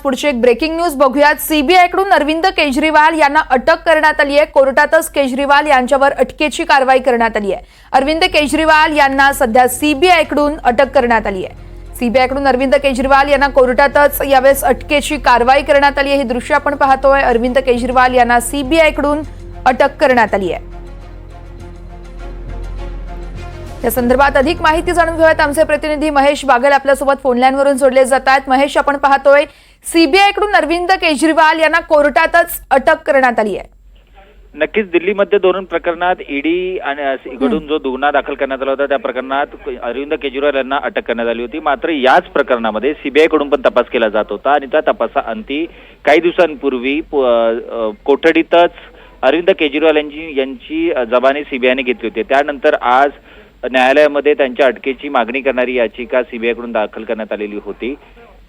पुढची एक breaking news बघूयात. सीबीआयकडून अरविंद केजरीवाल यांना अटक करण्यात आली आहे. कोर्टातच केजरीवाल यांच्यावर अटकेची कारवाई करण्यात आली आहे. अरविंद केजरीवाल यांना सध्या सीबीआयकडून अटक करण्यात आली आहे. सीबीआयकडून अरविंद केजरीवाल यांना कोर्टातच यावेळेस अटकेची कारवाई करण्यात आली आहे. ही दृश्य आपण पाहतोय. अरविंद केजरीवाल यांना सीबीआयकडून अटक करण्यात आली आहे. या संदर्भात अधिक माहिती जाणून घेऊयात. आमचे प्रतिनिधी महेश बागल आपल्यासोबत फोनलाईनवरून जोडले जात आहेत महेश आपण पाहतोय सीबीआयकडून अरविंद केजरीवाल यांना कोर्टातच अटक करण्यात आली आहे. नक्कीच दिल्लीमध्ये दोन प्रकरणात ईडी आणि अस- कडून जो गुन्हा दाखल करण्यात आला होता त्या प्रकरणात अरविंद केजरीवाल यांना अटक करण्यात आली होती. मात्र याच प्रकरणामध्ये सीबीआयकडून पण तपास केला जात होता आणि त्या तपासा अंती काही दिवसांपूर्वी कोठडीतच अरविंद केजरीवाल यांची यांची जबानी सीबीआयने घेतली होती. त्यानंतर आज न्यायालयामध्ये त्यांच्या अटकेची मागणी करणारी याचिका सीबीआयकडून दाखल करण्यात आलेली होती.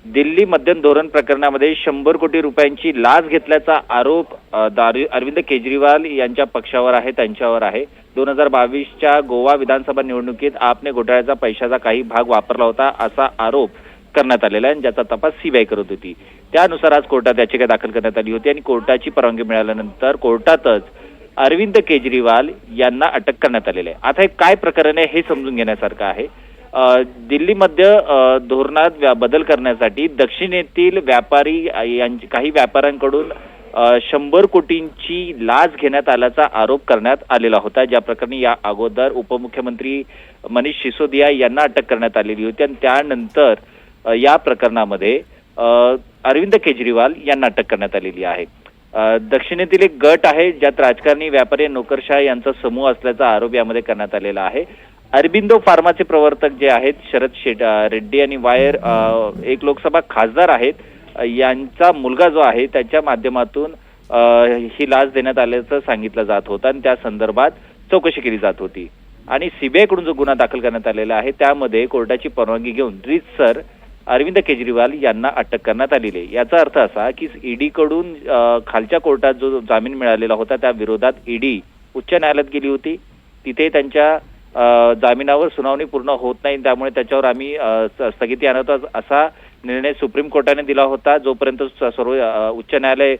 दिल्ली मध्यम धोरण प्रकरणामध्ये शंभर कोटी रुपयांची लाच घेतल्याचा आरोप अरविंद केजरीवाल यांच्या पक्षावर आहे त्यांच्यावर आहे. दोन हजार बावीसच्या गोवा विधानसभा निवडणुकीत आपने घोटाळ्याचा पैशाचा काही भाग वापरला होता असा आरोप करण्यात आलेला आहे आणि ज्याचा तपास सीबीआय करत होती. त्यानुसार आज कोर्टात याचिका दाखल करण्यात आली होती आणि कोर्टाची परवानगी मिळाल्यानंतर कोर्टातच अरविंद केजरीवाल यांना अटक करण्यात आलेली आहे. आता हे काय प्रकरण आहे हे समजून घेण्यासारखं आहे. दिल्लीमध्ये धोरणात व्या- बदल करण्यासाठी दक्षिणेतील व्यापारी यांची काही व्यापाऱ्यांकडून शंभर कोटींची लाच घेण्यात आल्याचा आरोप करण्यात आलेला होता. ज्या प्रकरणी या अगोदर उपमुख्यमंत्री मनीष सिसोदिया यांना अटक करण्यात आलेली होती आणि त्यानंतर या प्रकरणामध्ये अरविंद केजरीवाल यांना अटक करण्यात आलेली आहे. दक्षिणेतील एक गट आहे ज्यात राजकारणी व्यापारी नोकरशाह यांचा समूह असल्याचा आरोप यामध्ये करण्यात आलेला आहे. अरबिंदो फार्माचे प्रवर्तक जे आहेत शरद शेट रेड्डी आणि वायर एक लोकसभा खासदार आहेत. यांचा मुलगा जो आहे त्याच्या माध्यमातून ही लाच देण्यात आल्याचं सांगितलं जात होतं आणि त्या संदर्भात चौकशी केली जात होती. आणि सीबीआयकडून जो गुन्हा दाखल करण्यात आलेला आहे त्यामध्ये कोर्टाची परवानगी घेऊन सर अरविंद केजरीवाल यांना अटक करण्यात आलेली आहे. याचा अर्थ असा की ईडी कडून खालच्या कोर्टात जो जामीन मिळालेला होता त्या विरोधात ईडी उच्च न्यायालयात गेली होती. तिथे त्यांच्या जामिनावर सुनावणी पूर्ण होत नाही त्यामुळे त्याच्यावर आम्ही स्थगिती आणत असा निर्णय सुप्रीम कोर्टाने दिला होता जोपर्यंत स- सर्व उच्च न्यायालय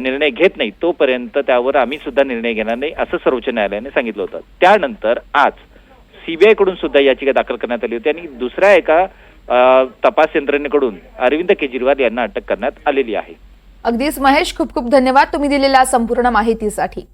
निर्णय घेत नाही तोपर्यंत त्यावर आम्ही सुद्धा निर्णय घेणार नाही असं सर्वोच्च न्यायालयाने सांगितलं होतं. त्यानंतर आज सीबीआयकडून सुद्धा याचिका दाखल करण्यात आली होती आणि दुसऱ्या एका तपास यंत्रणेकडून अरविंद केजरीवाल यांना अटक करण्यात आलेली आहे. अगदीच महेश खूप खूप धन्यवाद तुम्ही दिलेल्या संपूर्ण माहितीसाठी.